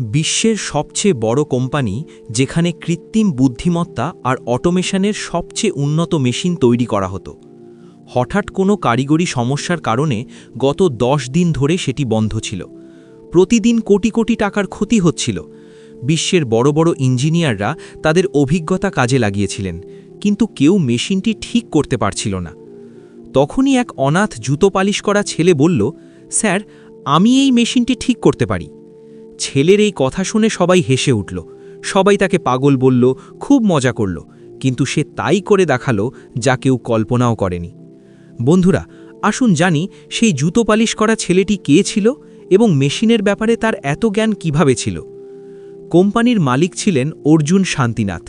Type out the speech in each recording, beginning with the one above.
বিশ্বের সবচেয়ে বড় কোম্পানি যেখানে কৃত্রিম বুদ্ধিমত্তা আর অটোমেশনের সবচেয়ে উন্নত মেশিন তৈরি করা হতো। হঠাৎ কোনো কারিগরি সমস্যার কারণে গত দশ দিন ধরে সেটি বন্ধ ছিল। প্রতিদিন কোটি কোটি টাকার ক্ষতি হচ্ছিল। বিশ্বের বড় বড় ইঞ্জিনিয়াররা তাদের অভিজ্ঞতা কাজে লাগিয়েছিলেন, কিন্তু কেউ মেশিনটি ঠিক করতে পারছিল না। তখনই এক অনাথ জুতো পালিশ করা ছেলে বলল, স্যার, আমি এই মেশিনটি ঠিক করতে পারি। ছেলের এই কথা শুনে সবাই হেসে উঠল। সবাই তাকে পাগল বলল, খুব মজা করল, কিন্তু সে তাই করে দেখাল যা কেউ কল্পনাও করেনি। বন্ধুরা, আসুন জানি সেই জুতো পালিশ করা ছেলেটি কে ছিল এবং মেশিনের ব্যাপারে তার এত জ্ঞান কীভাবে ছিল। কোম্পানির মালিক ছিলেন অর্জুন শান্তিনাথ।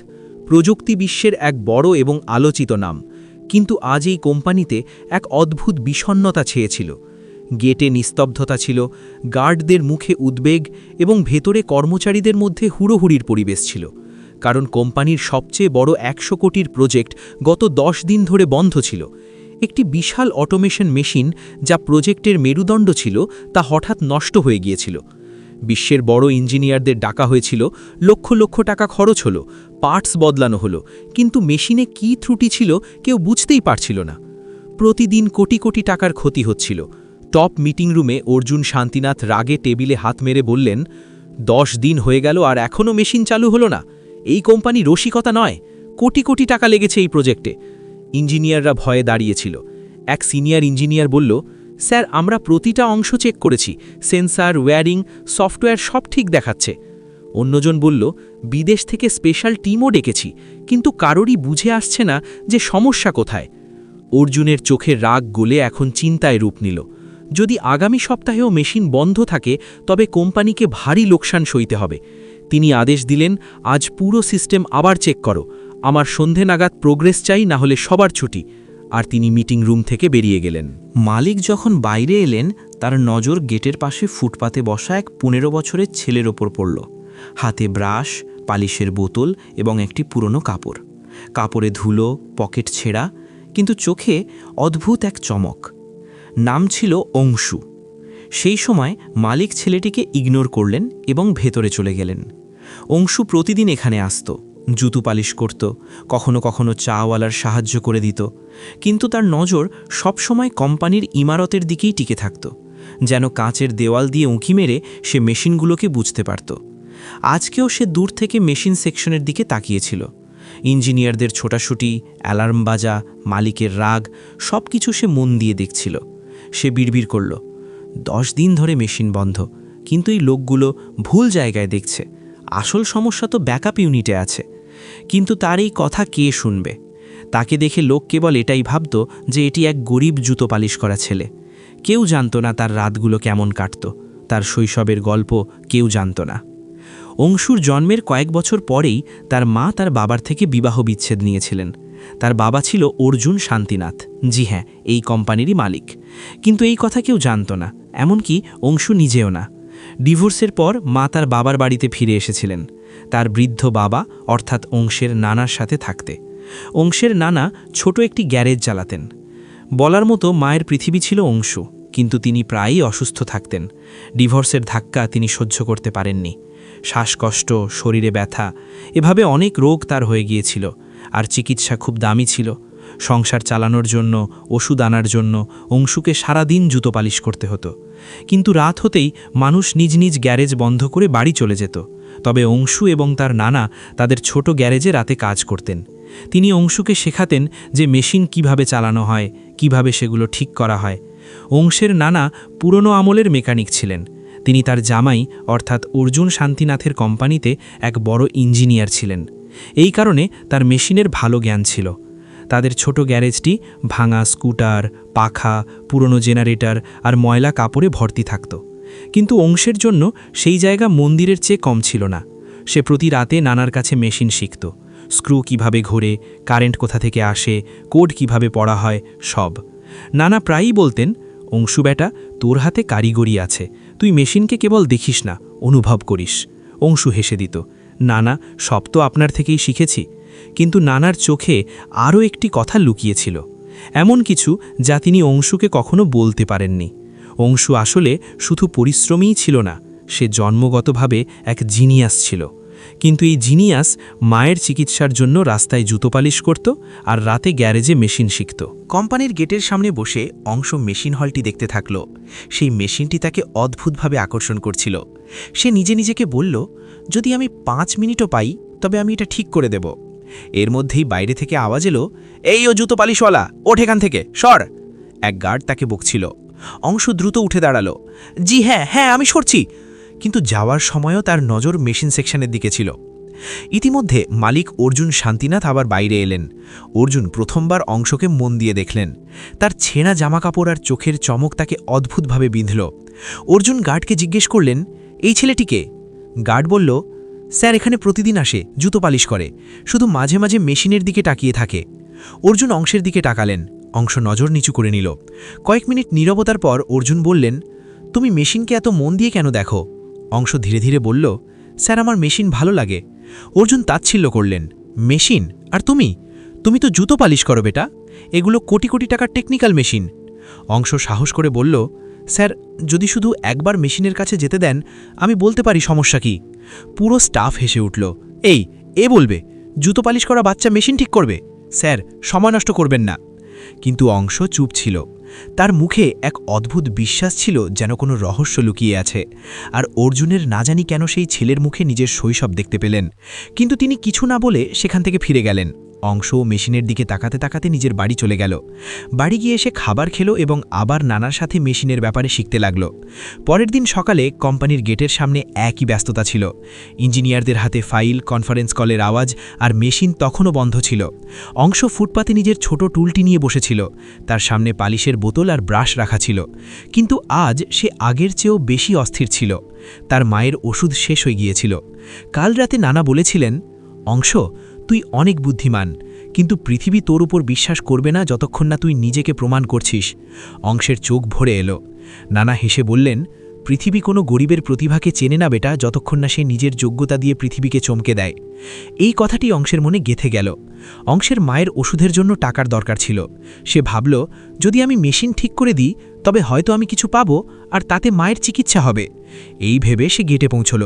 প্রযুক্তি বিশ্বের এক বড় এবং আলোচিত নাম। কিন্তু আজ এই কোম্পানিতে এক অদ্ভুত বিষণ্নতা ছেয়েছিল গেটে নিস্তব্ধতা ছিল, গার্ডদের মুখে উদ্বেগ এবং ভেতরে কর্মচারীদের মধ্যে হুড়োহুড়ির পরিবেশ ছিল, কারণ কোম্পানির সবচেয়ে বড় একশো কোটির প্রজেক্ট গত দশ দিন ধরে বন্ধ ছিল। একটি বিশাল অটোমেশন মেশিন যা প্রজেক্টের মেরুদণ্ড ছিল তা হঠাৎ নষ্ট হয়ে গিয়েছিল। বিশ্বের বড় ইঞ্জিনিয়ারদের ডাকা হয়েছিল, লক্ষ লক্ষ টাকা খরচ হলো, পার্টস বদলানো হলো, কিন্তু মেশিনে কি ত্রুটি ছিল কেউ বুঝতেই পারছিল না। প্রতিদিন কোটি কোটি টাকার ক্ষতি হচ্ছিল টপ মিটিং রুমে অর্জুন শান্তিনাথ রাগে টেবিলে হাত মেরে বললেন, দশ দিন হয়ে গেল আর এখনও মেশিন চালু হলো না। এই কোম্পানি রসিকতা নয়। কোটি কোটি টাকা লেগেছে এই প্রজেক্টে। ইঞ্জিনিয়াররা ভয়ে দাঁড়িয়েছিল। এক সিনিয়র ইঞ্জিনিয়ার বলল, স্যার, আমরা প্রতিটা অংশ চেক করেছি। সেন্সার, ওয়্যারিং, সফটওয়্যার সব ঠিক দেখাচ্ছে। অন্যজন বলল, বিদেশ থেকে স্পেশাল টিমও ডেকেছি, কিন্তু কারোরই বুঝে আসছে না যে সমস্যা কোথায়। অর্জুনের চোখে রাগ গলে এখন চিন্তায় রূপ নিল। যদি আগামী সপ্তাহেও মেশিন বন্ধ থাকে, তবে কোম্পানিকে ভারী লোকসান সইতে হবে। তিনি আদেশ দিলেন, আজ পুরো সিস্টেম আবার চেক করো। আমার সন্ধে নাগাদ প্রোগ্রেস চাই, না হলে সবার ছুটি। আর তিনি মিটিং রুম থেকে বেরিয়ে গেলেন। মালিক যখন বাইরে এলেন, তার নজর গেটের পাশে ফুটপাতে বসা এক পনেরো বছরের ছেলের ওপর পড়ল। হাতে ব্রাশ, পালিশের বোতল এবং একটি পুরনো কাপড়। কাপড়ে ধুলো, পকেট ছেঁড়া, কিন্তু চোখে অদ্ভুত এক চমক। নাম ছিল অংশু। সেই সময় মালিক ছেলেটিকে ইগনোর করলেন এবং ভেতরে চলে গেলেন। অংশু প্রতিদিন এখানে আসত, জুতো পালিশ করত, কখনো কখনো চাওয়ালার সাহায্য করে দিত, কিন্তু তার নজর সবসময় কোম্পানির ইমারতের দিকেই টিকে থাকত, যেন কাঁচের দেওয়াল দিয়ে উঁকি মেরে সে মেশিনগুলোকে বুঝতে পারত। আজকেও সে দূর থেকে মেশিন সেকশনের দিকে তাকিয়েছিল। ইঞ্জিনিয়ারদের ছোটাছুটি, অ্যালার্ম বাজা, মালিকের রাগ সব কিছু সে মন দিয়ে দেখছিল। সে বিড়বিড় করল। দশ দিন ধরে মেশিন বন্ধ, কিন্তু এই লোকগুলো ভুল জায়গায় দেখছে। আসল সমস্যা তো ব্যাকআপ ইউনিটে আছে। কিন্তু তার এই কথা কে শুনবে? তাকে দেখে লোক কেবল এটাই ভাবত যে এটি এক গরিব জুতো পালিশ করা ছেলে। কেউ জানত না তার রাতগুলো কেমন কাটত, তার শৈশবের গল্প কেউ জানত না। অংশুর জন্মের কয়েক বছর পরেই তার মা তার বাবার থেকে বিবাহ বিচ্ছেদ নিয়েছিলেন। তার বাবা ছিল অর্জুন শান্তিনাথ। জি হ্যাঁ এই কোম্পানিরই মালিক। কিন্তু এই কথা কেউ জানত না, এমনকি অংশু নিজেও না। ডিভোর্সের পর মা তার বাবার বাড়িতে ফিরে এসেছিলেন। তার বৃদ্ধ বাবা, অর্থাৎ অংশের নানার সাথে থাকতে। অংশের নানা ছোট একটি গ্যারেজ চালাতেন। বলার মতো মায়ের পৃথিবী ছিল অংশু, কিন্তু তিনি প্রায়ই অসুস্থ থাকতেন। ডিভোর্সের ধাক্কা তিনি সহ্য করতে পারেননি। শ্বাসকষ্ট, শরীরে ব্যথা, এভাবে অনেক রোগ তার হয়ে গিয়েছিল। আর চিকিৎসা খুব দামি ছিল। সংসার চালানোর জন্য, ওষুধ আনার জন্য, অংশুকে সারাদিন জুতো পালিশ করতে হতো। কিন্তু রাত হতেই মানুষ নিজ নিজ গ্যারেজ বন্ধ করে বাড়ি চলে যেত। তবে অংশু এবং তার নানা তাদের ছোট গ্যারেজে রাতে কাজ করতেন। তিনি অংশুকে শেখাতেন যে মেশিন কীভাবে চালানো হয়, কীভাবে সেগুলো ঠিক করা হয়। অংশের নানা পুরনো আমলের মেকানিক ছিলেন। তিনি তার জামাই, অর্থাৎ অর্জুন শান্তিনাথের কোম্পানিতে এক বড় ইঞ্জিনিয়ার ছিলেন। এই কারণে তার মেশিনের ভালো জ্ঞান ছিল। তাদের ছোট গ্যারেজটি ভাঙা স্কুটার, পাখা, পুরনো জেনারেটর আর ময়লা কাপড়ে ভর্তি থাকত। কিন্তু অংশের জন্য সেই জায়গা মন্দিরের চেয়ে কম ছিল না। সে প্রতি রাতে নানার কাছে মেশিন শিখত। স্ক্রু কীভাবে ঘোরে, কারেন্ট কোথা থেকে আসে, কোড কীভাবে পড়া হয়, সব। নানা প্রায়ই বলতেন, অংশু বেটা, তোর হাতে কারিগরি আছে। তুই মেশিনকে কেবল দেখিস না, অনুভব করিস। অংশু হেসে দিত। নানা, সব তো আপনার থেকেই শিখেছি। কিন্তু নানার চোখে আরও একটি কথা লুকিয়েছিল। এমন কিছু যা তিনি অংশুকে কখনো বলতে পারেননি। অংশু আসলে শুধু পরিশ্রমীই ছিল না, সে জন্মগতভাবে এক জিনিয়াস ছিল। কিন্তু এই জিনিয়াস মায়ের চিকিৎসার জন্য রাস্তায় জুতো পালিশ করত আর রাতে গ্যারেজে মেশিন শিখত। কোম্পানির গেটের সামনে বসে অংশ মেশিন হলটি দেখতে থাকল। সেই মেশিনটি তাকে অদ্ভুতভাবে আকর্ষণ করছিল। সে নিজে নিজেকে বলল যদি আমি পাঁচ মিনিটও পাই, তবে আমি এটা ঠিক করে দেব। এর মধ্যেই বাইরে থেকে আওয়াজ এলো, এই ও জুতো পালিশওয়ালা, ওঠ এখান থেকে, সর! এক গার্ড তাকে বকছিল। অংশ দ্রুত উঠে দাঁড়াল। জি হ্যাঁ হ্যাঁ আমি সরছি! কিন্তু যাওয়ার সময়ও তার নজর মেশিন সেকশনের দিকে ছিল। ইতিমধ্যে মালিক অর্জুন শান্তিনাথ আবার বাইরে এলেন। অর্জুন প্রথমবার অংশকে মন দিয়ে দেখলেন। তার ছেঁড়া জামাকাপড় আর চোখের চমক তাকে অদ্ভুতভাবে বিঁধল। অর্জুন গার্ডকে জিজ্ঞেস করলেন, এই ছেলেটিকে গার্ড বলল, স্যার, এখানে প্রতিদিন আসে, জুতো পালিশ করে। শুধু মাঝে মাঝে মেশিনের দিকে তাকিয়ে থাকে। অর্জুন অংশের দিকে তাকালেন। অংশ নজর নিচু করে নিল। কয়েক মিনিট নীরবতার পর অর্জুন বললেন, তুমি মেশিনকে এত মন দিয়ে কেন দেখো? অংশ ধীরে ধীরে বলল, স্যার, আমার মেশিন ভালো লাগে। অর্জুন তাচ্ছিল্য করলেন, মেশিন? আর তুমি? তুমি তো জুতো পালিশ করো, বেটা। এগুলো কোটি কোটি টাকার টেকনিক্যাল মেশিন। অংশ সাহস করে বলল স্যার, যদি শুধু একবার মেশিনের কাছে যেতে দেন, আমি বলতে পারি সমস্যা কি। পুরো স্টাফ হেসে উঠল, এই, এ বলবে, জুতো পালিশ করা বাচ্চা মেশিন ঠিক করবে। স্যার, সময় নষ্ট করবেন না। কিন্তু অংশ চুপ ছিল। তার মুখে এক অদ্ভুত বিশ্বাস ছিল যেন কোনো রহস্য লুকিয়ে আছে, আর অর্জুনের না জানি কেন সেই ছেলের মুখে নিজের শৈশব দেখতে পেলেন। কিন্তু তিনি কিছু না বলে সেখান থেকে ফিরে গেলেন। অংশ মেশিনের দিকে তাকাতে তাকাতে নিজের বাড়ি চলে গেল। বাড়ি গিয়ে এসে খাবার খেলো এবং আবার নানার সাথে মেশিনের ব্যাপারে শিখতে লাগল। পরের দিন সকালে কোম্পানির গেটের সামনে একই ব্যস্ততা ছিল। ইঞ্জিনিয়ারদের হাতে ফাইল, কনফারেন্স কলের আওয়াজ আর মেশিন তখনও বন্ধ ছিল। অংশ ফুটপাতে নিজের ছোট টুলটি নিয়ে বসেছিল। তার সামনে পালিশের বোতল আর ব্রাশ রাখা ছিল। কিন্তু আজ সে আগের চেয়েও বেশি অস্থির ছিল। তার মায়ের ওষুধ শেষ হয়ে গিয়েছিল। কাল রাতে নানা বলেছিলেন, অংশ তুই অনেক বুদ্ধিমান, কিন্তু পৃথিবী তোর উপর বিশ্বাস করবে না যতক্ষণ না তুই নিজেকে প্রমাণ করছিস। অংশের চোখ ভরে এলো। নানা হেসে বললেন, পৃথিবী কোনো গরিবের প্রতিভাকে চেনে না বেটা যতক্ষণ না সে নিজের যোগ্যতা দিয়ে পৃথিবীকে চমকে দেয়। এই কথাটি অংশের মনে গেথে গেল। অংশের মায়ের ওষুধের জন্য টাকার দরকার ছিল। সে ভাবল, যদি আমি মেশিন ঠিক করে দিই, তবে হয়তো আমি কিছু পাবো, আর তাতে মায়ের চিকিৎসা হবে। এই ভেবে সে গেটে পৌঁছল।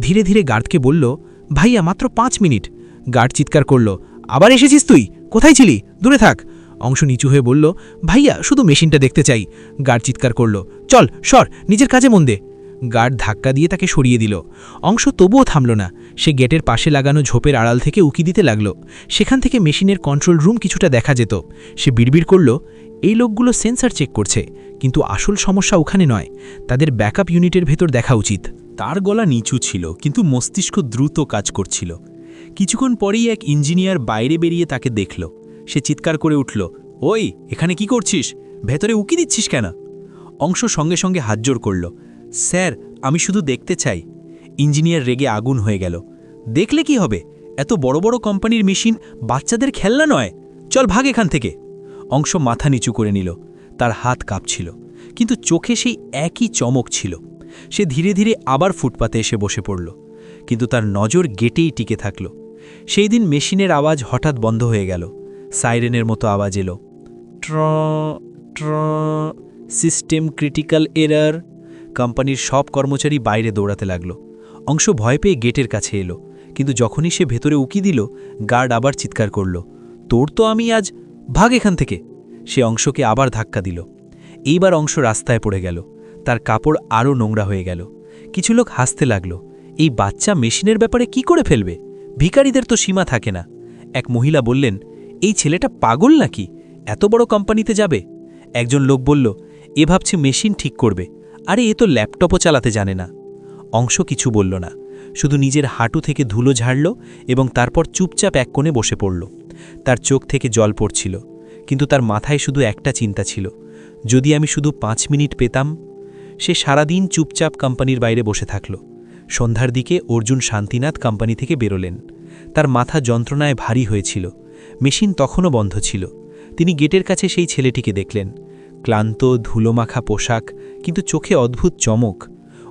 ধীরে ধীরে গার্ডকে বলল, ভাইয়া, মাত্র পাঁচ মিনিট। গার্ড চিৎকার করল, আবার এসেছিস তুই? কোথায় ছিলি? দূরে থাক। অংশ নিচু হয়ে বলল, ভাইয়া, শুধু মেশিনটা দেখতে চাই। গার্ড চিৎকার করল, চল, সর, নিজের কাজে মন দে। গার্ড ধাক্কা দিয়ে তাকে সরিয়ে দিল। অংশ তবুও থামল না। সে গেটের পাশে লাগানো ঝোপের আড়াল থেকে উকি দিতে লাগল। সেখান থেকে মেশিনের কন্ট্রোল রুম কিছুটা দেখা যেত। সে বিড়বিড় করল, এই লোকগুলো সেন্সার চেক করছে, কিন্তু আসল সমস্যা ওখানে নয়। তাদের ব্যাকআপ ইউনিটের ভেতর দেখা উচিত। তার গলা নিচু ছিল, কিন্তু মস্তিষ্ক দ্রুত কাজ করছিল। কিছুক্ষণ পরেই এক ইঞ্জিনিয়ার বাইরে বেরিয়ে তাকে দেখল। সে চিৎকার করে উঠল, ওই, এখানে কি করছিস? ভেতরে উকি দিচ্ছিস কেন? অংশ সঙ্গে সঙ্গে হাতজোর করল, স্যার, আমি শুধু দেখতে চাই। ইঞ্জিনিয়ার রেগে আগুন হয়ে গেল, দেখলে কি হবে? এত বড় বড় কোম্পানির মেশিন বাচ্চাদের খেলনা নয়। চল ভাগ এখান থেকে। অংশ মাথা নিচু করে নিল, তার হাত কাঁপছিল, কিন্তু চোখে সেই একই চমক ছিল। সে ধীরে ধীরে আবার ফুটপাতে এসে বসে পড়ল, কিন্তু তার নজর গেটেই টিকে থাকল। সেই দিন মেশিনের আওয়াজ হঠাৎ বন্ধ হয়ে গেল। সাইরেনের মতো আওয়াজ এলো। ট্র ট্র, সিস্টেম ক্রিটিক্যাল এরার। কোম্পানির সব কর্মচারী বাইরে দৌড়াতে লাগল। অংশ ভয় পেয়ে গেটের কাছে এলো। কিন্তু যখনই সে ভেতরে উকি দিল, গার্ড আবার চিৎকার করল। তোর তো আমি আজ ভাগ এখান থেকে! সে অংশকে আবার ধাক্কা দিল। এইবার অংশ রাস্তায় পড়ে গেল। তার কাপড় আরও নোংরা হয়ে গেল। কিছু লোক হাসতে লাগল। এই বাচ্চা মেশিনের ব্যাপারে কি করে ফেলবে? ভিকারীদের তো সীমা থাকে না। এক মহিলা বললেন, এই ছেলেটা পাগল নাকি? এত বড় কোম্পানিতে যাবে? একজন লোক বলল, এ ভাবছে মেশিন ঠিক করবে। আরে, এ তো ল্যাপটপও চালাতে জানে না। অংশ কিছু বলল না। শুধু নিজের হাঁটু থেকে ধুলো ঝাড়ল এবং তারপর চুপচাপ এক কোণে বসে পড়ল। তার চোখ থেকে জল পড়ছিল, কিন্তু তার মাথায় শুধু একটা চিন্তা ছিল, যদি আমি শুধু পাঁচ মিনিট পেতাম? সে সারাদিন চুপচাপ কোম্পানির বাইরে বসে থাকল। সন্ধ্যার দিকে অর্জুন শান্তিনাথ কোম্পানি থেকে বেরোলেন। তার মাথা যন্ত্রণায় ভারী হয়েছিল। মেশিন তখনও বন্ধ ছিল। তিনি গেটের কাছে সেই ছেলেটিকে দেখলেন। ক্লান্ত, ধুলোমাখা পোশাক, কিন্তু চোখে অদ্ভুত চমক।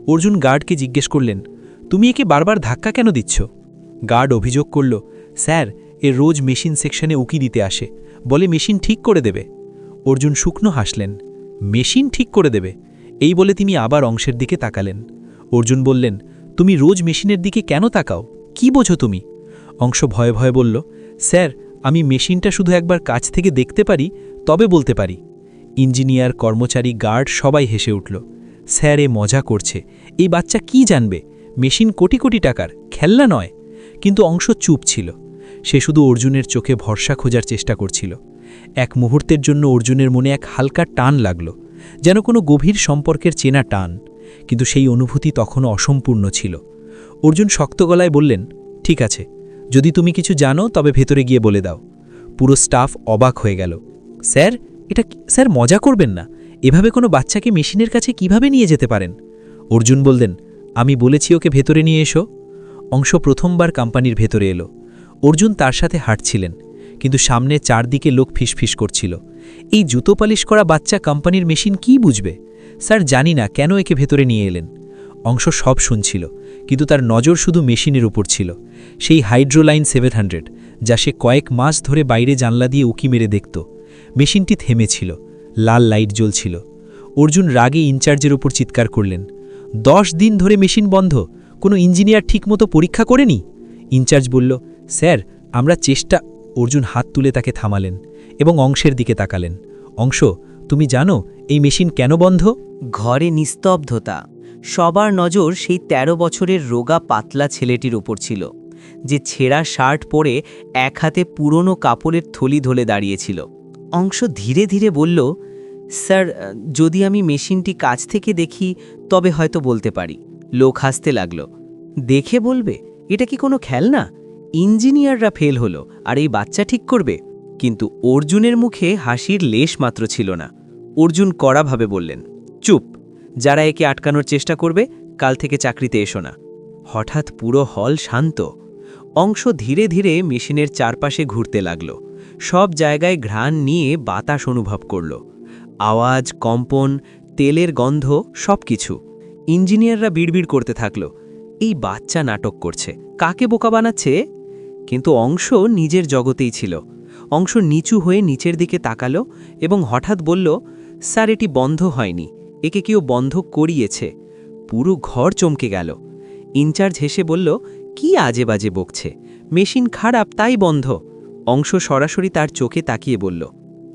অর্জুন গার্ডকে জিজ্ঞেস করলেন, তুমি একে বারবার ধাক্কা কেন দিচ্ছ? গার্ড অভিযোগ করল, স্যার, এ রোজ মেশিন সেকশনে উকি দিতে আসে। বলে মেশিন ঠিক করে দেবে। অর্জুন শুকনো হাসলেন, মেশিন ঠিক করে দেবে? এই বলে তিনি আবার অংশের দিকে তাকালেন। অর্জুন বললেন তুমি রোজ মেশিনের দিকে কেন তাকাও? কি বোঝো তুমি? অংশ ভয়ে ভয়ে বলল, স্যার, আমি মেশিনটা শুধু একবার কাছ থেকে দেখতে পারি, তবে বলতে পারি। ইঞ্জিনিয়ার, কর্মচারী, গার্ড সবাই হেসে উঠল, স্যার, এ মজা করছে। এই বাচ্চা কি জানবে? মেশিন কোটি কোটি টাকার, খেলনা নয়। কিন্তু অংশ চুপ ছিল। সে শুধু অর্জুনের চোখে ভরসা খোঁজার চেষ্টা করছিল। এক মুহূর্তের জন্য অর্জুনের মনে এক হালকা টান লাগল, যেন কোনো গভীর সম্পর্কের চেনা টান। কিন্তু সেই অনুভূতি তখনও অসম্পূর্ণ ছিল। অর্জুন শক্ত গলায় বললেন, ঠিক আছে, যদি তুমি কিছু জানো, তবে ভেতরে গিয়ে বলে দাও। পুরো স্টাফ অবাক হয়ে গেল। স্যার, এটা স্যার মজা করবেন না? এভাবে কোনো বাচ্চাকে মেশিনের কাছে কীভাবে নিয়ে যেতে পারেন? অর্জুন বললেন, আমি বলেছি ওকে ভেতরে নিয়ে এসো। অংশ প্রথমবার কোম্পানির ভেতরে এলো। অর্জুন তার সাথে হাঁটছিলেন, কিন্তু সামনে চারদিকে লোক ফিসফিস করছিল। এই জুতো পালিশ করা বাচ্চা কোম্পানির মেশিন কি বুঝবে? স্যার, জানি না কেন একে ভেতরে নিয়ে এলেন। অংশ সব শুনছিল, কিন্তু তার নজর শুধু মেশিনের উপর ছিল। সেই হাইড্রোলাইন সেভেন হান্ড্রেড, যা সে কয়েক মাস ধরে বাইরে জানলা দিয়ে উকি মেরে দেখত। মেশিনটি থেমেছিল লাল লাইট জ্বলছিল। অর্জুন রাগে ইনচার্জের উপর চিৎকার করলেন, দশ দিন ধরে মেশিন বন্ধ, কোনো ইঞ্জিনিয়ার ঠিকমতো পরীক্ষা করেনি? ইনচার্জ বলল, স্যার, আমরা চেষ্টা অর্জুন হাত তুলে তাকে থামালেন এবং অংশের দিকে তাকালেন। অংশ, তুমি জানো, এই মেশিন কেন বন্ধ? ঘরে নিস্তব্ধতা। সবার নজর সেই ১৩ বছরের রোগা পাতলা ছেলেটির ওপর ছিল, যে ছেঁড়া শার্ট পরে এক হাতে পুরনো কাপড়ের থলি ধলে দাঁড়িয়েছিল। অংশ ধীরে ধীরে বলল, স্যার, যদি আমি মেশিনটি কাছ থেকে দেখি, তবে হয়তো বলতে পারি। লোক হাসতে লাগল, দেখে বলবে? এটা কি কোনো খেলনা? ইঞ্জিনিয়াররা ফেল হলো, আর এই বাচ্চা ঠিক করবে? কিন্তু অর্জুনের মুখে হাসির লেশ মাত্র ছিল না। অর্জুন কড়াভাবে বললেন চুপ। যারা একে আটকানোর চেষ্টা করবে, কাল থেকে চাকরিতে এসো না। হঠাৎ পুরো হল শান্ত। অংশ ধীরে ধীরে মেশিনের চারপাশে ঘুরতে লাগল। সব জায়গায় ঘ্রাণ নিয়ে বাতাস অনুভব করল। আওয়াজ, কম্পন, তেলের গন্ধ সব কিছু ইঞ্জিনিয়াররা বিড়বিড় করতে থাকল। এই বাচ্চা নাটক করছে। কাকে বোকা বানাচ্ছে? কিন্তু অংশ নিজের জগতেই ছিল। অংশ নিচু হয়ে নিচের দিকে তাকালো এবং হঠাৎ বলল, স্যার, এটি বন্ধ হয়নি। একে কেউ বন্ধ করিয়েছে। পুরো ঘর চমকে গেল। ইনচার্জ হেসে বলল, কি আজে বাজে বকছে? মেশিন খারাপ, তাই বন্ধ। অংশ সরাসরি তার চোখে তাকিয়ে বলল,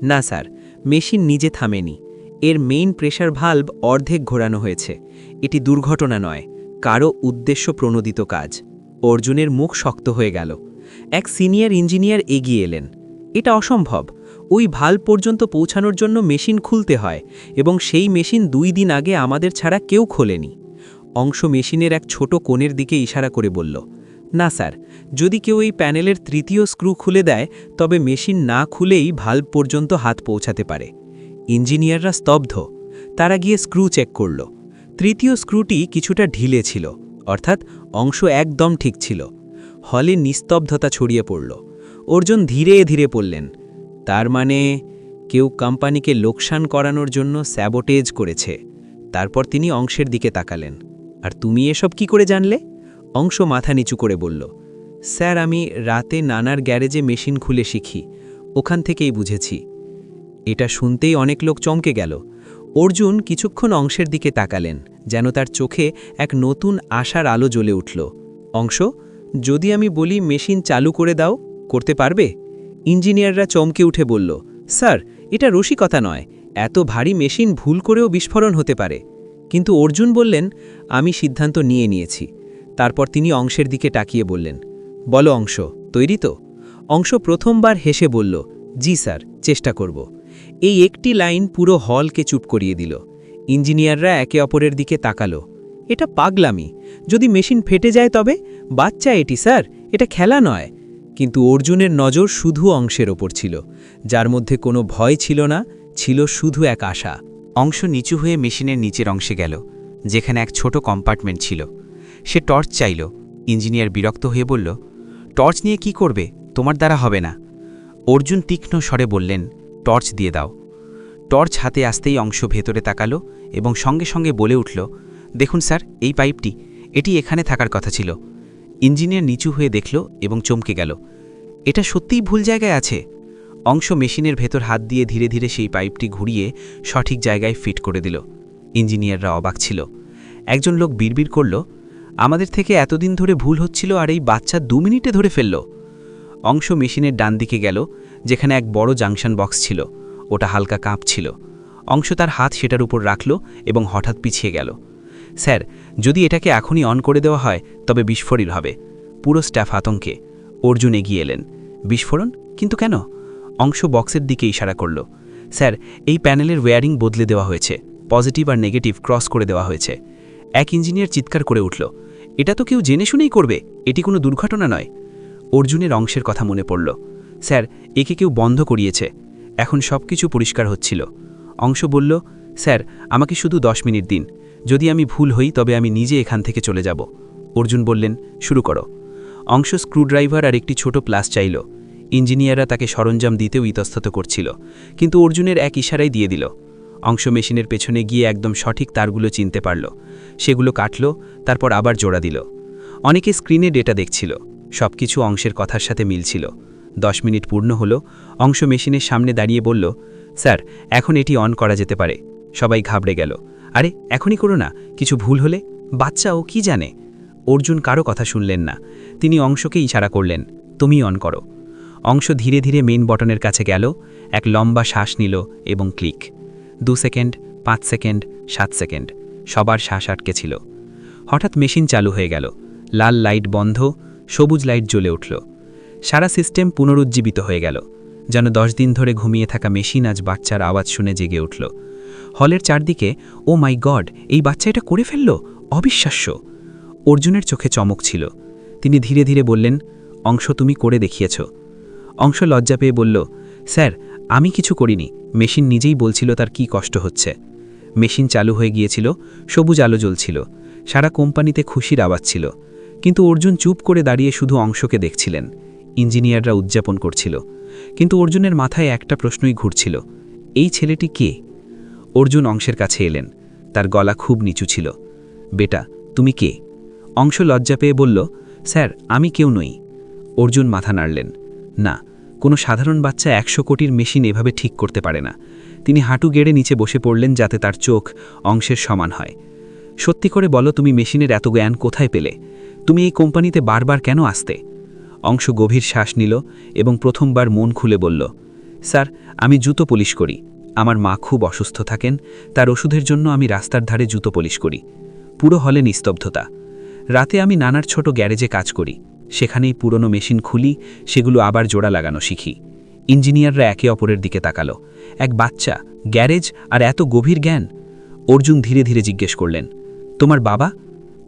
না স্যার, মেশিন নিজে থামেনি। এর মেইন প্রেশার ভাল্ব অর্ধেক ঘোরানো হয়েছে। এটি দুর্ঘটনা নয় কারও উদ্দেশ্য প্রণোদিত কাজ। অর্জুনের মুখ শক্ত হয়ে গেল। এক সিনিয়র ইঞ্জিনিয়ার এগিয়ে এলেন। এটা অসম্ভব। ওই ভালো পর্যন্ত পৌঁছানোর জন্য মেশিন খুলতে হয় এবং সেই মেশিন দুই দিন আগে আমাদের ছাড়া কেউ খোলেনি। অংশ মেশিনের এক ছোট কোণের দিকে ইশারা করে বলল, না স্যার, যদি কেউ এই প্যানেলের তৃতীয় স্ক্রু খুলে দেয়, তবে মেশিন না খুলেই ভাল্ব পর্যন্ত হাত পৌঁছাতে পারে। ইঞ্জিনিয়াররা স্তব্ধ। তারা গিয়ে স্ক্রু চেক করল। তৃতীয় স্ক্রুটি কিছুটা ঢিলে ছিল, অর্থাৎ অংশ একদম ঠিক ছিল। হলে নিস্তব্ধতা ছড়িয়ে পড়ল। অর্জুন ধীরে ধীরে পড়লেন তার মানে কেউ কোম্পানিকে লোকসান করানোর জন্য স্যাবোটেজ করেছে। তারপর তিনি অংশের দিকে তাকালেন। আর তুমি এসব কি করে জানলে? অংশ মাথা নিচু করে বলল, স্যার, আমি রাতে নানার গ্যারেজে মেশিন খুলে শিখি। ওখান থেকেই বুঝেছি। এটা শুনতেই অনেক লোক চমকে গেল। অর্জুন কিছুক্ষণ অংশের দিকে তাকালেন, যেন তার চোখে এক নতুন আশার আলো জ্বলে উঠল। অংশ, যদি আমি বলি মেশিন চালু করে দাও, করতে পারবে? ইঞ্জিনিয়াররা চমকে উঠে বলল, স্যার, এটা রসিকতা নয়। এত ভারী মেশিন ভুল করেও বিস্ফোরণ হতে পারে। কিন্তু অর্জুন বললেন, আমি সিদ্ধান্ত নিয়ে নিয়েছি। তারপর তিনি অংশের দিকে তাকিয়ে বললেন, বলো অংশ, তৈরি তো? অংশ প্রথমবার হেসে বলল, জি স্যার, চেষ্টা করব। এই একটি লাইন পুরো হলকে চুপ করিয়ে দিল। ইঞ্জিনিয়াররা একে অপরের দিকে তাকালো, এটা পাগলামি। যদি মেশিন ফেটে যায় তবে? বাচ্চা এটি, স্যার। এটা খেলা নয়। কিন্তু অর্জুনের নজর শুধু অংশের ওপর ছিল। যার মধ্যে কোনো ভয় ছিল না, ছিল শুধু এক আশা। অংশ নিচু হয়ে মেশিনের নিচের অংশে গেল, যেখানে এক ছোট কম্পার্টমেন্ট ছিল। সে টর্চ চাইল। ইঞ্জিনিয়ার বিরক্ত হয়ে বলল, টর্চ নিয়ে কি করবে? তোমার দ্বারা হবে না। অর্জুন তীক্ষ্ণ স্বরে বললেন, টর্চ দিয়ে দাও। টর্চ হাতে আসতেই অংশ ভেতরে তাকালো এবং সঙ্গে সঙ্গে বলে উঠল, দেখুন স্যার, এই পাইপটি, এটি এখানে থাকার কথা ছিল। ইঞ্জিনিয়ার নিচু হয়ে দেখল এবং চমকে গেল। এটা সত্যিই ভুল জায়গায় আছে। অংশ মেশিনের ভেতর হাত দিয়ে ধীরে ধীরে সেই পাইপটি ঘুরিয়ে সঠিক জায়গায় ফিট করে দিল। ইঞ্জিনিয়াররা অবাক ছিল। একজন লোক বিড়বিড় করল, আমাদের থেকে এতদিন ধরে ভুল হচ্ছিল আর এই বাচ্চা দু মিনিটে ধরে ফেলল। অংশ মেশিনের ডান দিকে গেল, যেখানে এক বড় জাংশন বক্স ছিল। ওটা হালকা কাঁপছিল অংশ তার হাত সেটার উপর রাখল এবং হঠাৎ পিছিয়ে গেল। স্যার যদি এটাকে এখনই অন করে দেওয়া হয়, তবে বিস্ফোরিত হবে। পুরো স্টাফ আতঙ্কে। অর্জুন এগিয়ে এলেন। বিস্ফোরণ? কিন্তু কেন? অংশ বক্সের দিকে ইশারা করল। স্যার, এই প্যানেলের ওয়্যারিং বদলে দেওয়া হয়েছে। পজিটিভ আর নেগেটিভ ক্রস করে দেওয়া হয়েছে। এক ইঞ্জিনিয়ার চিৎকার করে উঠল, এটা তো কেউ জেনে শুনেই করবে। এটি কোনো দুর্ঘটনা নয়। অর্জুনের অংশের কথা মনে পড়ল, স্যার, একে কেউ বন্ধ করিয়েছে। এখন সব কিছু পরিষ্কার হচ্ছিল। অংশ বলল, স্যার, আমাকে শুধু দশ মিনিট দিন। যদি আমি ভুল হই, তবে আমি নিজে এখান থেকে চলে যাব। অর্জুন বললেন, শুরু করো। অংশ স্ক্রুড্রাইভার আর একটি ছোট প্লাস চাইল। ইঞ্জিনিয়াররা তাকে সরঞ্জাম দিতেও ইতস্তত করছিল, কিন্তু অর্জুনের এক ইশারাই দিয়ে দিল। অংশ মেশিনের পেছনে গিয়ে একদম সঠিক তারগুলো চিনতে পারল। সেগুলো কাটল, তারপর আবার জোড়া দিল। অনেকে স্ক্রিনে ডেটা দেখছিল। সব কিছু অংশের কথার সাথে মিলছিল। দশ মিনিট পূর্ণ হল, অংশ মেশিনের সামনে দাঁড়িয়ে বলল, স্যার, এখন এটি অন করা যেতে পারে। সবাই ঘাবড়ে গেল। আরে, এখনই করো না, কিছু ভুল হলে? বাচ্চা ও কি জানে? অর্জুন কারও কথা শুনলেন না। তিনি অংশকে ইশারা করলেন তুমি অন করো। অংশ ধীরে ধীরে মেইন বটনের কাছে গেল, এক লম্বা শ্বাস নিল এবং ক্লিক দু সেকেন্ড, পাঁচ সেকেন্ড, সাত সেকেন্ড, সবার শ্বাস আটকে ছিল। হঠাৎ মেশিন চালু হয়ে গেল, লাল লাইট বন্ধ, সবুজ লাইট জ্বলে উঠল। সারা সিস্টেম পুনরুজ্জীবিত হয়ে গেল, যেন দশ দিন ধরে ঘুমিয়ে থাকা মেশিন আজ বাচ্চার আওয়াজ শুনে জেগে উঠল। হলের চারদিকে, ও মাই গড, এই বাচ্চা এটা করে ফেলল? অবিশ্বাস্য। অর্জুনের চোখে চমক ছিল। তিনি ধীরে ধীরে বললেন, অংশ তুমি করে দেখিয়েছ। অংশ লজ্জা পেয়ে বলল, স্যার, আমি কিছু করিনি। মেশিন নিজেই বলছিল তার কি কষ্ট হচ্ছে। মেশিন চালু হয়ে গিয়েছিল, সবুজ আলো জ্বলছিল, সারা কোম্পানিতে খুশির আওয়াজ ছিল। কিন্তু অর্জুন চুপ করে দাঁড়িয়ে শুধু অংশকে দেখছিলেন। ইঞ্জিনিয়াররা উদযাপন করছিল। কিন্তু অর্জুনের মাথায় একটা প্রশ্নই ঘুরছিল, এই ছেলেটি কে? অর্জুন অংশের কাছে এলেন। তার গলা খুব নিচু ছিল। বেটা, তুমি কে? অংশ লজ্জা পেয়ে বলল, স্যার, আমি কেউ নই। অর্জুন মাথা নাড়লেন। না, কোনো সাধারণ বাচ্চা একশো কোটির মেশিন এভাবে ঠিক করতে পারে না। তিনি হাঁটু গেড়ে নিচে বসে পড়লেন যাতে তার চোখ অংশের সমান হয়। সত্যি করে বলো, তুমি মেশিনের এত জ্ঞান কোথায় পেলে? তুমি এই কোম্পানিতে বারবার কেন আসতে? অংশ গভীর শ্বাস নিল এবং প্রথমবার মন খুলে বলল, স্যার, আমি জুতো পলিশ করি। আমার মা খুব অসুস্থ থাকেন, তার ওষুধের জন্য আমি রাস্তার ধারে জুতো পলিশ করি। পুরো হলে নিস্তব্ধতা। রাতে আমি নানার ছোট গ্যারেজে কাজ করি। সেখানেই পুরনো মেশিন খুলি, সেগুলো আবার জোড়া লাগানো শিখি। ইঞ্জিনিয়াররা একে অপরের দিকে তাকালো। এক বাচ্চা, গ্যারেজ আর এত গভীর জ্ঞান? অর্জুন ধীরে ধীরে জিজ্ঞেস করলেন, তোমার বাবা?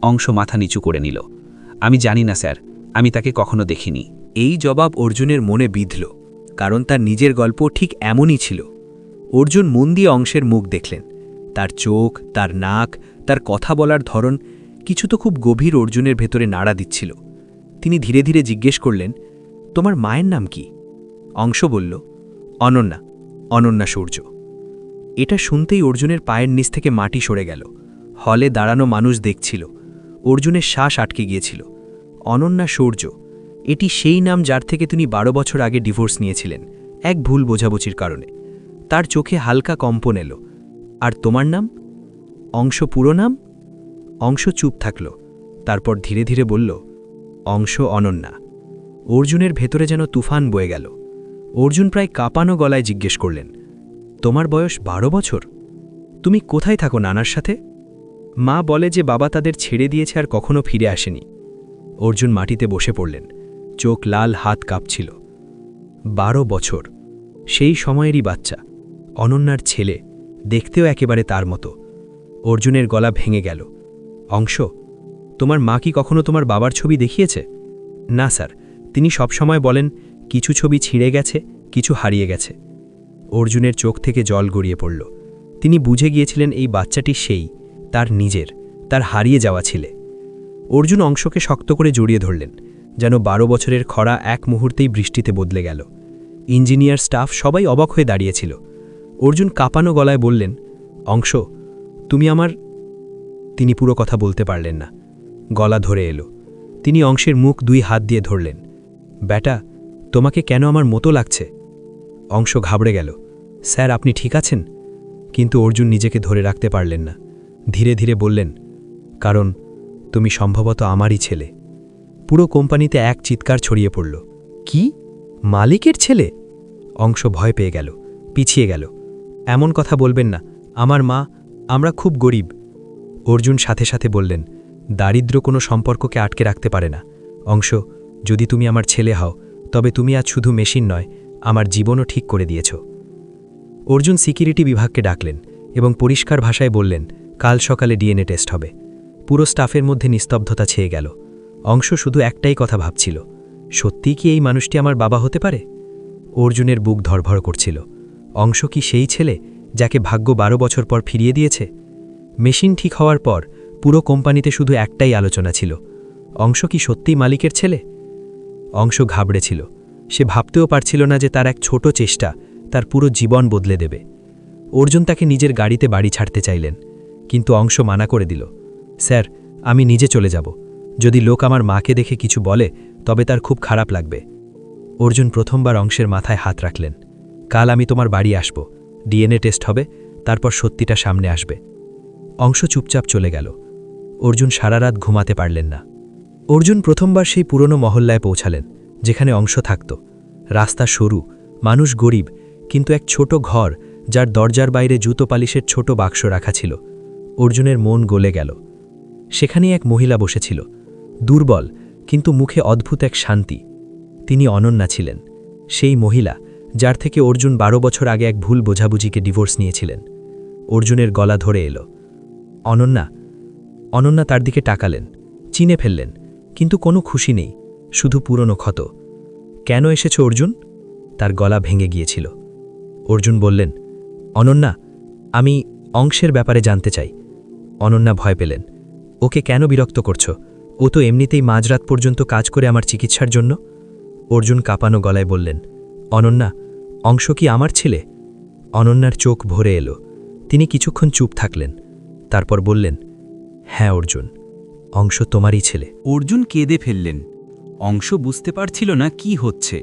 অংশ মাথা নিচু করে নিল, আমি জানি না, স্যার। আমি তাকে কখনো দেখিনি। এই জবাব অর্জুনের মনে বিঁধল, কারণ তার নিজের গল্প ঠিক এমনই ছিল। অর্জুন মন দিয়ে অংশের মুখ দেখলেন। তার চোখ, তার নাক, তার কথা বলার ধরন কিছু তো খুব গভীর অর্জুনের ভেতরে নাড়া দিচ্ছিল। তিনি ধীরে ধীরে জিজ্ঞেস করলেন, তোমার মায়ের নাম কি? অংশ বলল, অনন্যা অনন্যা সূর্য। এটা শুনতেই অর্জুনের পায়ের নিচ থেকে মাটি সরে গেল। হলে দাঁড়ানো মানুষ দেখছিল। অর্জুনের শ্বাস আটকে গিয়েছিল। অনন্যা সূর্য, এটি সেই নাম যার থেকে তিনি বারো বছর আগে ডিভোর্স নিয়েছিলেন, এক ভুল বোঝাবুঝির কারণে। তার চোখে হালকা কম্পন এলো। আর তোমার নাম? অংশ পুরো নাম? অংশ চুপ থাকল। তারপর ধীরে ধীরে বলল, অংশ অনন্যা। অর্জুনের ভেতরে যেন তুফান বয়ে গেল। অর্জুন প্রায় কাঁপানো গলায় জিজ্ঞেস করলেন, তোমার বয়স বারো বছর? তুমি কোথায় থাকো নানার সাথে? মা বলে যে বাবা তাদের ছেড়ে দিয়েছে আর কখনো ফিরে আসেনি। অর্জুন মাটিতে বসে পড়লেন। চোখ লাল, হাত কাঁপছিল। বারো বছর। সেই সময়েরই বাচ্চা। অনন্যার ছেলে, দেখতেও একেবারে তার মতো। অর্জুনের গলা ভেঙে গেল। অংশ, তোমার মা কি কখনো তোমার বাবার ছবি দেখিয়েছে? না, স্যার। তিনি সবসময় বলেন, কিছু ছবি ছিঁড়ে গেছে, কিছু হারিয়ে গেছে। অর্জুনের চোখ থেকে জল গড়িয়ে পড়ল। তিনি বুঝে গিয়েছিলেন, এই বাচ্চাটি সেই, তার নিজের, তার হারিয়ে যাওয়া ছেলে। অর্জুন অংশকে শক্ত করে জড়িয়ে ধরলেন, যেন বারো বছরের খরা এক মুহূর্তেই বৃষ্টিতে বদলে গেল। ইঞ্জিনিয়ার স্টাফ সবাই অবাক হয়ে দাঁড়িয়েছিল অর্জুন কাঁপানো গলায় বললেন, অংশ, তুমি আমার তিনি পুরো কথা বলতে পারলেন না। গলা ধরে এলো। তিনি অংশের মুখ দুই হাত দিয়ে ধরলেন। ব্যাটা, তোমাকে কেন আমার মতো লাগছে? অংশ ঘাবড়ে গেল। স্যার, আপনি ঠিক আছেন? কিন্তু অর্জুন নিজেকে ধরে রাখতে পারলেন না। ধীরে ধীরে বললেন, কারণ তুমি সম্ভবত আমারই ছেলে। পুরো কোম্পানিতে এক চিৎকার ছড়িয়ে পড়ল। কি? মালিকের ছেলে? অংশ ভয় পেয়ে গেল, পিছিয়ে গেল। এমন কথা বলবেন না। আমার মা, আমরা খুব গরিব। অর্জুন সাথে সাথে বললেন দারিদ্র কোনো সম্পর্ককে আটকে রাখতে পারে না। অংশ, যদি তুমি আমার ছেলে হও, তবে তুমি আজ শুধু মেশিন নয়, আমার জীবনও ঠিক করে দিয়েছ। অর্জুন সিকিউরিটি বিভাগকে ডাকলেন এবং পরিষ্কার ভাষায় বললেন, কাল সকালে ডিএনএ টেস্ট হবে। পুরো স্টাফের মধ্যে নিস্তব্ধতা ছেয়ে গেল। অংশ শুধু একটাই কথা ভাবছিল, সত্যিই কি এই মানুষটি আমার বাবা হতে পারে? অর্জুনের বুক ধরভর করছিল। অংশ কি সেই ছেলে যাকে ভাগ্য বারো বছর পর ফিরিয়ে দিয়েছে? মেশিন ঠিক হওয়ার পর পুরো কোম্পানিতে শুধু একটাই আলোচনা ছিল। অংশ কি সত্যিই মালিকের ছেলে? অংশ ঘাবড়েছিল সে ভাবতেও পারছিল না যে তার এক ছোট চেষ্টা তার পুরো জীবন বদলে দেবে। অর্জুন তাকে নিজের গাড়িতে বাড়ি ছাড়তে চাইলেন, কিন্তু অংশ মানা করে দিল, স্যার, আমি নিজে চলে যাব। যদি লোক আমার মাকে দেখে কিছু বলে, তবে তার খুব খারাপ লাগবে। অর্জুন প্রথমবার অংশের মাথায় হাত রাখলেন। কাল আমি তোমার বাড়ি আসব। ডিএনএ টেস্ট হবে, তারপর সত্যিটা সামনে আসবে। অংশ চুপচাপ চলে গেল। অর্জুন সারা রাত ঘুমাতে পারলেন না। অর্জুন প্রথমবার সেই পুরনো মহল্লায় পৌঁছালেন, যেখানে অংশ থাকত। রাস্তা সরু, মানুষ গরিব, কিন্তু এক ছোট ঘর, যার দরজার বাইরে জুতো পালিশের ছোট বাক্স রাখা ছিল। অর্জুনের মন গলে গেল। সেখানে এক মহিলা বসেছিল। দুর্বল, কিন্তু মুখে অদ্ভুত এক শান্তি। তিনি অনন্যা ছিলেন। সেই মহিলা যার থেকে অর্জুন বারো বছর আগে এক ভুল বোঝাবুঝিকে ডিভোর্স নিয়েছিলেন। অর্জুনের গলা ধরে এলো। অনন্যা অনন্যা তার দিকে টাকালেন চিনে ফেললেন, কিন্তু কোনো খুশি নেই, শুধু পুরনো ক্ষত। কেন এসেছ অর্জুন? তার গলা ভেঙে গিয়েছিল। অর্জুন বললেন, অনন্যা, আমি অংশের ব্যাপারে জানতে চাই। অনন্যা ভয় পেলেন, ওকে কেন বিরক্ত করছ? ও তো এমনিতেই মাঝরাত পর্যন্ত কাজ করে আমার চিকিৎসার জন্য? অর্জুন কাঁপানো গলায় বললেন, অনন্যা অংশ কি আমার ছেলে? অনন্যার চোখ ভরে এলো। তিনি কিছুক্ষণ চুপ থাকলেন। তারপর বললেন হ্যাঁ অর্জুন, অংশ তোমারই ছেলে। অর্জুন কেঁদে ফেললেন। অংশ বুঝতে পারছিল না কি হচ্ছে,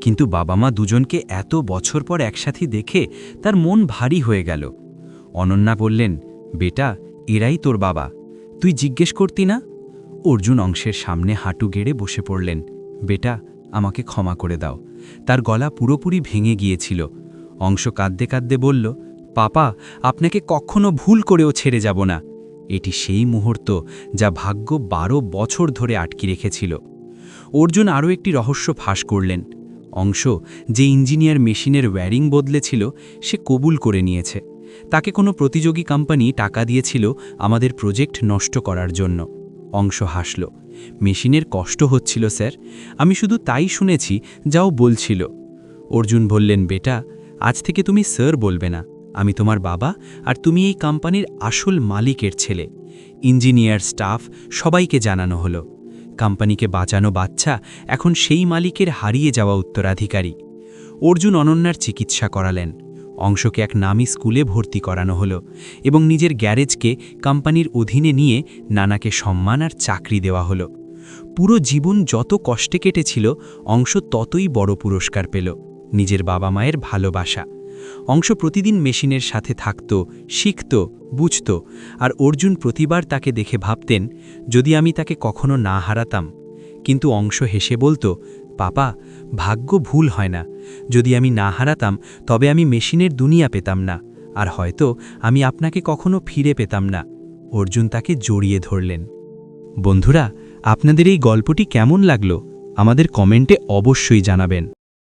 কিন্তু বাবা মা দুজনকে এত বছর পর একসাথে দেখে তার মন ভারী হয়ে গেল। অনন্যা বললেন, বেটা, এরাই তোর বাবা। তুই জিজ্ঞেস করতি না? অর্জুন অংশের সামনে হাঁটু গেড়ে বসে পড়লেন, বেটা, আমাকে ক্ষমা করে দাও। তার গলা পুরোপুরি ভেঙে গিয়েছিল। অংশ কাঁদতে কাঁদতে বলল, পাপা, আপনাকে কখনো ভুল করেও ছেড়ে যাব না। এটি সেই মুহূর্ত যা ভাগ্য বারো বছর ধরে আটকে রেখেছিল। অর্জুন আরও একটি রহস্য ফাঁস করলেন। অংশ, যে ইঞ্জিনিয়ার মেশিনের ওয়্যারিং বদলেছিল, সে কবুল করে নিয়েছে। তাকে কোনো প্রতিযোগী কোম্পানি টাকা দিয়েছিল আমাদের প্রজেক্ট নষ্ট করার জন্য। অংশ হাসল মেশিনের কষ্ট হচ্ছিল, স্যার। আমি শুধু তাই শুনেছি যাও বলছিল। অর্জুন বললেন, বেটা, আজ থেকে তুমি স্যার বলবে না। আমি তোমার বাবা আর তুমি এই কোম্পানির আসল মালিকের ছেলে। ইঞ্জিনিয়ার, স্টাফ, সবাইকে জানানো হলো। কোম্পানিকে বাঁচানো বাচ্চা এখন সেই মালিকের হারিয়ে যাওয়া উত্তরাধিকারী। অর্জুন অনন্যার চিকিৎসা করালেন। অংশকে এক নামী স্কুলে ভর্তি করানো হলো এবং নিজের গ্যারেজকে কোম্পানির অধীনে নিয়ে নানাকে সম্মান আর চাকরি দেওয়া হলো। পুরো জীবন যত কষ্টে কেটেছিল, অংশ ততই বড় পুরস্কার পেল। নিজের বাবা মায়ের ভালোবাসা। অংশ প্রতিদিন মেশিনের সাথে থাকত, শিখত, বুঝত আর অর্জুন প্রতিবার তাকে দেখে ভাবতেন, যদি আমি তাকে কখনো না হারাতাম। কিন্তু অংশ হেসে বলতো পাপা, ভাগ্য ভুল হয় না। যদি আমি না হারাতাম, তবে আমি মেশিনের দুনিয়া পেতাম না। আর হয়তো আমি আপনাকে কখনো ফিরে পেতাম না। অর্জুন তাকে জড়িয়ে ধরলেন। বন্ধুরা, আপনাদের এই গল্পটি কেমন লাগল? আমাদের কমেন্টে অবশ্যই জানাবেন।